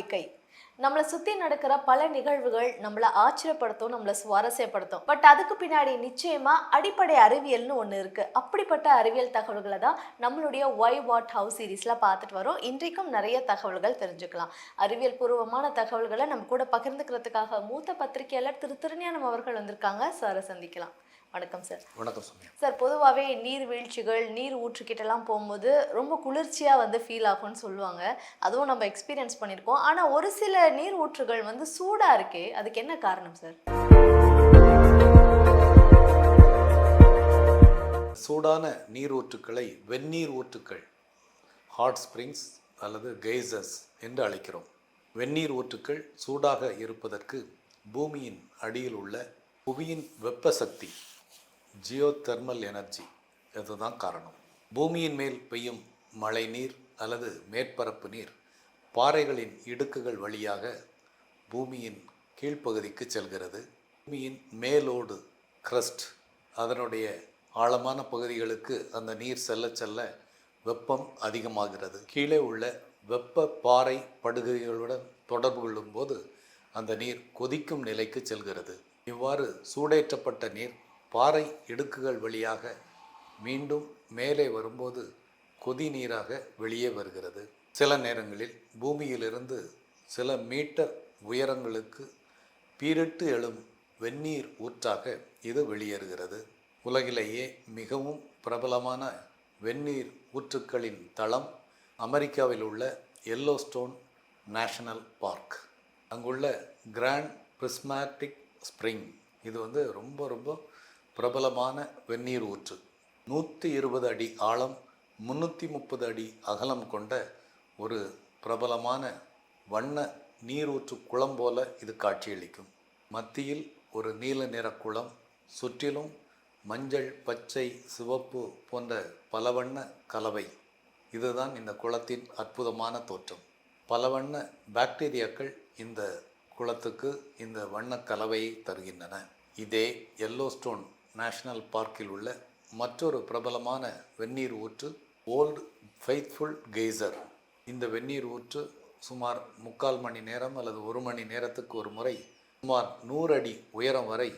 நம்பிக்கை. நம்மளை சுற்றி நடக்கிற பல நிகழ்வுகள் நம்மளை ஆச்சரியப்படுத்தும் நம்மளை சுவாரஸ்யப்படுத்தும். பட் அதுக்கு பின்னாடி நிச்சயமா அடிப்படை அறிவியல்னு ஒன்று இருக்கு. அப்படிப்பட்ட அறிவியல் தகவல்களை தான் நம்மளுடைய ஒய் வாட் ஹவுஸ் சீரீஸில் பார்த்துட்டு வரோம். இன்றைக்கும் நிறைய தகவல்கள் தெரிஞ்சுக்கலாம். அறிவியல் பூர்வமான தகவல்களை நம்ம கூட பகிர்ந்துக்கிறதுக்காக மூத்த பத்திரிகையாளர் திரு திருஞானம் அவர்கள் வந்திருக்காங்க. சாரை சந்திக்கலாம். வணக்கம் சார் வணக்கம் சோனியா சார் பொதுவாகவே நீர்வீழ்ச்சிகள் நீர் ஊற்றுக்கிட்டலாம் போகும்போது ரொம்ப குளிர்ச்சியாக வந்து ஃபீல் ஆகும்னு சொல்லுவாங்க. அதுவும் நம்ம எக்ஸ்பீரியன்ஸ் பண்ணியிருக்கோம் ஆனால் ஒரு சில நீர் ஊற்றுகள் வந்து சூடாக இருக்கே அதுக்கு என்ன காரணம் சார் சூடான நீர் ஊற்றுக்களை வெந்நீர் ஊற்றுக்கள் ஹாட் ஸ்ப்ரிங்ஸ் அல்லது கெய்சஸ் என்று அழைக்கிறோம். வெந்நீர் ஊற்றுக்கள் சூடாக இருப்பதற்கு பூமியின் அடியில் உள்ள புவியின் வெப்ப சக்தி ஜியோ தெர்மல் எனர்ஜி இதுதான் காரணம்? பூமியின் மேல் பெய்யும் மழை நீர் அல்லது மேற்பரப்பு நீர் பாறைகளின் இடுக்குகள் வழியாக பூமியின் கீழ்ப்பகுதிக்கு செல்கிறது. பூமியின் மேலோடு கிரஸ்ட் அதனுடைய ஆழமான பகுதிகளுக்கு அந்த நீர் செல்ல செல்ல வெப்பம் அதிகமாகிறது. கீழே உள்ள வெப்ப பாறை படுகைகளுடன் தொடர்பு கொள்ளும்போது அந்த நீர் கொதிக்கும் நிலைக்கு செல்கிறது. இவ்வாறு சூடேற்றப்பட்ட நீர் பாறை இடுக்குகள் வழியாக மீண்டும் மேலே வரும்போது கொதி நீராக வெளியே வருகிறது. சில நேரங்களில் பூமியிலிருந்து சில மீட்டர் உயரங்களுக்கு பீரிட்டு எழும் வெந்நீர் ஊற்றாக இது வெளியேறுகிறது. உலகிலேயே மிகவும் பிரபலமான வெந்நீர் ஊற்றுக்களின் தளம் அமெரிக்காவில் உள்ள எல்லோஸ்டோன் நேஷனல் பார்க் அங்குள்ள கிராண்ட் பிரிஸ்மேட்டிக் ஸ்ப்ரிங் இது வந்து ரொம்ப ரொம்ப பிரபலமான வெந்நீர் ஊற்று. நூற்றி இருபது அடி ஆழம் முந்நூற்றி முப்பது அடி அகலம் கொண்ட ஒரு பிரபலமான வண்ண நீரூற்று குளம் போல இது காட்சியளிக்கும். மத்தியில் ஒரு நீல நிற குளம் சுற்றிலும் மஞ்சள் பச்சை சிவப்பு போன்ற பல வண்ண கலவை. இதுதான் இந்த குளத்தின் அற்புதமான தோற்றம். பல வண்ண பாக்டீரியாக்கள் இந்த குளத்துக்கு இந்த வண்ண கலவையை தருகின்றன. இதே எல்லோஸ்டோன் நேஷனல் பார்க்கில் உள்ள மற்றொரு பிரபலமான வெந்நீர் ஊற்று ஓல்டு ஃபெய்த்ஃபுல் கெய்சர் இந்த வெந்நீர் ஊற்று சுமார் முக்கால் மணி நேரம் அல்லது ஒரு மணி நேரத்துக்கு ஒரு முறை சுமார் நூறு அடி உயரம் வரை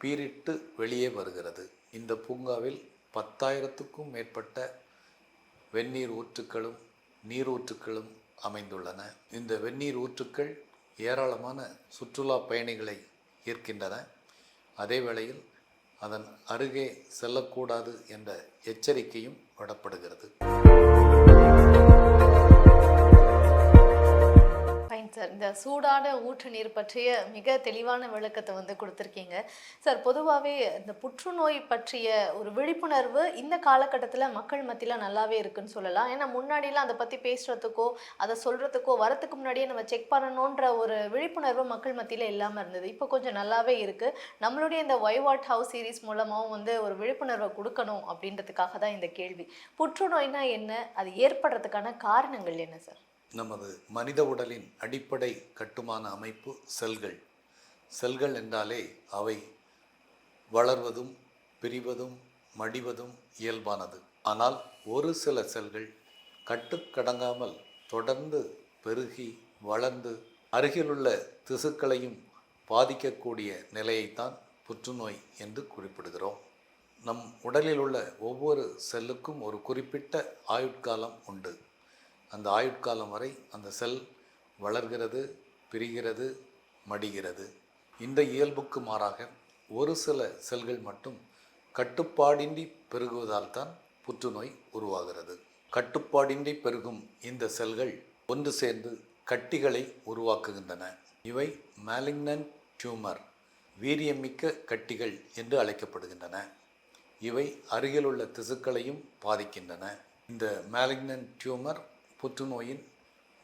பீரிட்டு வெளியே வருகிறது. இந்த பூங்காவில் பத்தாயிரத்துக்கும் மேற்பட்ட வெந்நீர் ஊற்றுக்களும் நீரூற்றுக்களும் அமைந்துள்ளன. இந்த வெந்நீர் ஊற்றுக்கள் ஏராளமான சுற்றுலா பயணிகளை ஈர்க்கின்றன. அதே வேளையில் அதன் அருகே செல்லக்கூடாது என்ற எச்சரிக்கையும் விடப்படுகிறது. சூடான ஊற்று நீர் பற்றிய மிக தெளிவான விளக்கத்தை வந்து கொடுத்துருக்கீங்க. சார் பொதுவாகவே இந்த புற்றுநோய் பற்றிய ஒரு விழிப்புணர்வு இந்த காலகட்டத்தில் மக்கள் மத்தியில் நல்லாவே இருக்குன்னு சொல்லலாம். ஏன்னா முன்னாடிலாம் அதை பற்றி பேசுகிறதுக்கோ அதை சொல்கிறதுக்கோ வரத்துக்கு முன்னாடியே நம்ம செக் பண்ணணுன்ற ஒரு விழிப்புணர்வு மக்கள் மத்தியில் இல்லாமல் இருந்தது. இப்போ கொஞ்சம் நல்லாவே இருக்குது நம்மளுடைய இந்த ஒய்வாட் ஹவுஸ் சீரிஸ் மூலமாகவும் வந்து ஒரு விழிப்புணர்வை கொடுக்கணும் அப்படின்றதுக்காக தான் இந்த கேள்வி. புற்றுநோய்னா என்ன? அது ஏற்படுறதுக்கான காரணங்கள் என்ன சார்? நமது மனித உடலின் அடிப்படை கட்டுமான அமைப்பு செல்கள். செல்கள் என்றாலே அவை வளர்வதும் பிரிவதும் மடிவதும் இயல்பானது. ஆனால் ஒரு சில செல்கள் கட்டுக்கடங்காமல் தொடர்ந்து பெருகி வளர்ந்து அருகிலுள்ள திசுக்களையும் பாதிக்கக்கூடிய நிலையைத்தான் புற்றுநோய் என்று குறிப்பிடுகிறோம். நம் உடலில் உள்ள ஒவ்வொரு செல்லுக்கும் ஒரு குறிப்பிட்ட ஆயுட்காலம் உண்டு. அந்த ஆயுட்காலம் வரை அந்த செல் வளர்கிறது பிரிகிறது மடிகிறது. இந்த இயல்புக்கு மாறாக ஒரு சில செல்கள் மட்டும் கட்டுப்பாடின்றி பெருகுவதால் தான் புற்றுநோய் உருவாகிறது. கட்டுப்பாடின்றி பெருகும் இந்த செல்கள் ஒன்று சேர்ந்து கட்டிகளை உருவாக்குகின்றன. இவை மேலிக்னன் டியூமர் வீரியமிக்க கட்டிகள் என்று அழைக்கப்படுகின்றன. இவை அருகிலுள்ள திசுக்களையும் பாதிக்கின்றன. இந்த மேலிக்னன் டியூமர் புற்றுநோயின்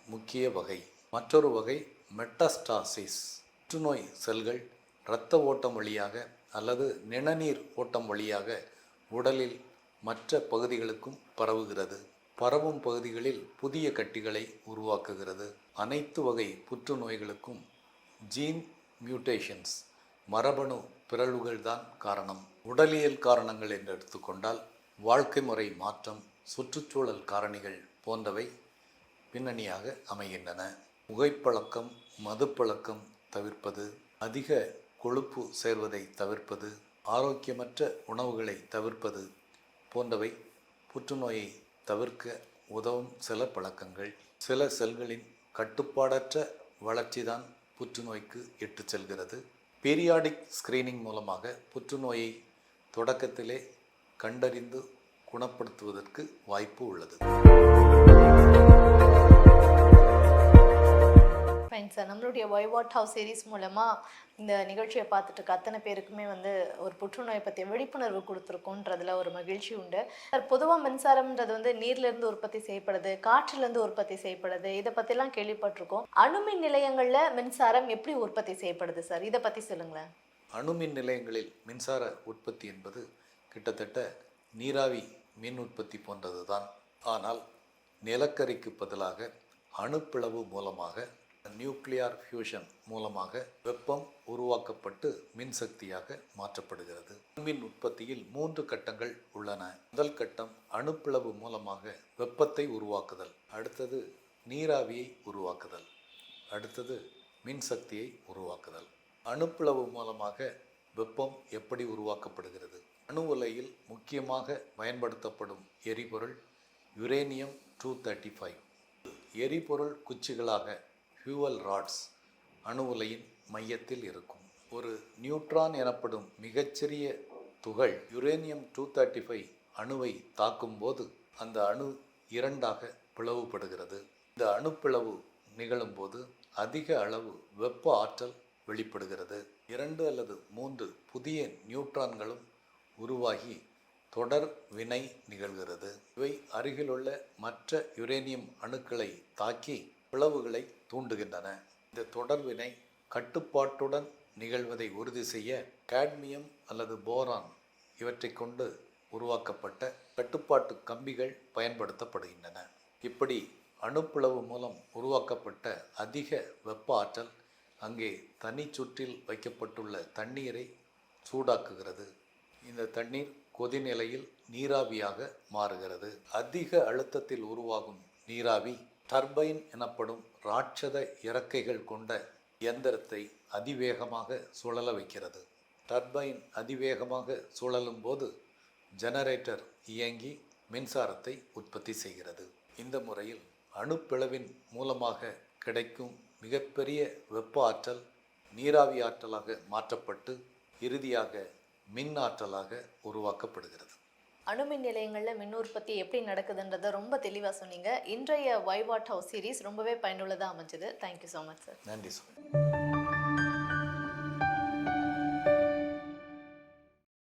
முக்கிய வகை. மற்றொரு வகை மெட்டஸ்டாசிஸ். புற்றுநோய் செல்கள் இரத்த ஓட்டம் வழியாக அல்லது நிணநீர் ஓட்டம் வழியாக உடலில் மற்ற பகுதிகளுக்கும் பரவுகிறது. பரவும் பகுதிகளில் புதிய கட்டிகளை உருவாக்குகிறது. அனைத்து வகை புற்றுநோய்களுக்கும் ஜீன் மியூட்டேஷன்ஸ் மரபணு பிறழ்வுகள் தான் காரணம். உடலியல் காரணங்கள் என்று எடுத்துக்கொண்டால் வாழ்க்கை முறை மாற்றம் சுற்றுச்சூழல் காரணிகள் போன்றவை பின்னணியாக அமைகின்றன. புகைப்பழக்கம் மதுப்பழக்கம் தவிர்ப்பது அதிக கொழுப்பு சேர்வதை தவிர்ப்பது ஆரோக்கியமற்ற உணவுகளை தவிர்ப்பது போன்றவை புற்றுநோயை தவிர்க்க உதவும் சில பழக்கங்கள். சில செல்களின் கட்டுப்பாடற்ற வளர்ச்சிதான் புற்றுநோய்க்கு இட்டு செல்கிறது. பீரியாடிக் ஸ்கிரீனிங் மூலமாக புற்றுநோயை தொடக்கத்திலே கண்டறிந்து குணப்படுத்துவதற்கு வாய்ப்பு உள்ளது. சார் நம்மளுடைய ஒய் வாட் ஹவுஸ் சீரிஸ் மூலமாக இந்த நிகழ்ச்சியை பார்த்துட்டு அத்தனை பேருக்குமே வந்து ஒரு புற்றுநோயை பற்றிய விழிப்புணர்வு கொடுத்துருக்கோன்றதுல ஒரு மகிழ்ச்சி உண்டு. சார் பொதுவாக மின்சாரம்ன்றது வந்து நீர்லேருந்து உற்பத்தி செய்யப்படுது காற்றுலேருந்து உற்பத்தி செய்யப்படுது இதை பற்றிலாம் கேள்விப்பட்டிருக்கோம். அணுமின் நிலையங்களில் மின்சாரம் எப்படி உற்பத்தி செய்யப்படுது சார்? இதை பற்றி சொல்லுங்களேன். அணுமின் நிலையங்களில் மின்சார உற்பத்தி என்பது கிட்டத்தட்ட நீராவி மின் உற்பத்தி போன்றது தான் ஆனால் நிலக்கரிக்கு பதிலாக அணுப்பிளவு மூலமாக நியூக்ளியார் ஃபியூஷன் மூலமாக வெப்பம் உருவாக்கப்பட்டு மின்சக்தியாக மாற்றப்படுகிறது. மின் உற்பத்தியில் மூன்று கட்டங்கள் உள்ளன. முதல் கட்டம் அணுப்பிளவு மூலமாக வெப்பத்தை உருவாக்குதல். அடுத்தது நீராவியை உருவாக்குதல். அடுத்தது மின்சக்தியை உருவாக்குதல். அணுப்பிளவு மூலமாக வெப்பம் எப்படி உருவாக்கப்படுகிறது? அணு உலையில் முக்கியமாக பயன்படுத்தப்படும் எரிபொருள் யுரேனியம் டூ தேர்ட்டி ஃபைவ் எரிபொருள் குச்சிகளாக ஃபியூவல் ராட்ஸ் அணு உலையின் மையத்தில் இருக்கும். ஒரு நியூட்ரான் எனப்படும் மிகச்சிறிய துகள் யுரேனியம் டூ தேர்ட்டி ஃபைவ் அணுவை தாக்கும்போது அந்த அணு இரண்டாக பிளவுபடுகிறது. இந்த அணுப்பிளவு நிகழும்போது அதிக அளவு வெப்ப ஆற்றல் வெளிப்படுகிறது. இரண்டு அல்லது மூன்று புதிய நியூட்ரான்களும் உருவாகி தொடர் வினை நிகழ்கிறது. இவை அருகிலுள்ள மற்ற யுரேனியம் அணுக்களை தாக்கி பிளவுகளை தூண்டுகின்றன. இந்த தொடர் வினை கட்டுப்பாட்டுடன் நிகழ்வதை உறுதி செய்ய காட்மியம் அல்லது போரான் இவற்றை கொண்டு உருவாக்கப்பட்ட கட்டுப்பாட்டு கம்பிகள் பயன்படுத்தப்படுகின்றன. இப்படி அணுப்பிளவு மூலம் உருவாக்கப்பட்ட அதிக வெப்ப ஆற்றல் அங்கே தனி சுற்றில் வைக்கப்பட்டுள்ள தண்ணீரை சூடாக்குகிறது. இந்த தண்ணீர் கொதிநிலையில் நீராவியாக மாறுகிறது. அதிக அழுத்தத்தில் உருவாகும் நீராவி டர்பைன் எனப்படும் ராட்சத இறக்கைகள் கொண்ட இயந்திரத்தை அதிவேகமாக சுழல வைக்கிறது. டர்பைன் அதிவேகமாக சுழலும் போது ஜெனரேட்டர் இயங்கி மின்சாரத்தை உற்பத்தி செய்கிறது. இந்த முறையில் அணுப்பிளவின் மூலமாக கிடைக்கும் மிகப்பெரிய வெப்ப ஆற்றல் நீராவி ஆற்றலாக மாற்றப்பட்டு இறுதியாக மின் ஆற்றலாக உருவாக்கப்படுகிறது. அணுமின் நிலையங்களில் மின் உற்பத்தி எப்படி நடக்குதுன்றதை ரொம்ப தெளிவாக சொன்னீங்க. இன்றைய ஒய் வாட் ஹவுஸ் சீரிஸ் ரொம்பவே பயனுள்ளதாக அமைஞ்சது. Thank you so much sir நன்றி சார்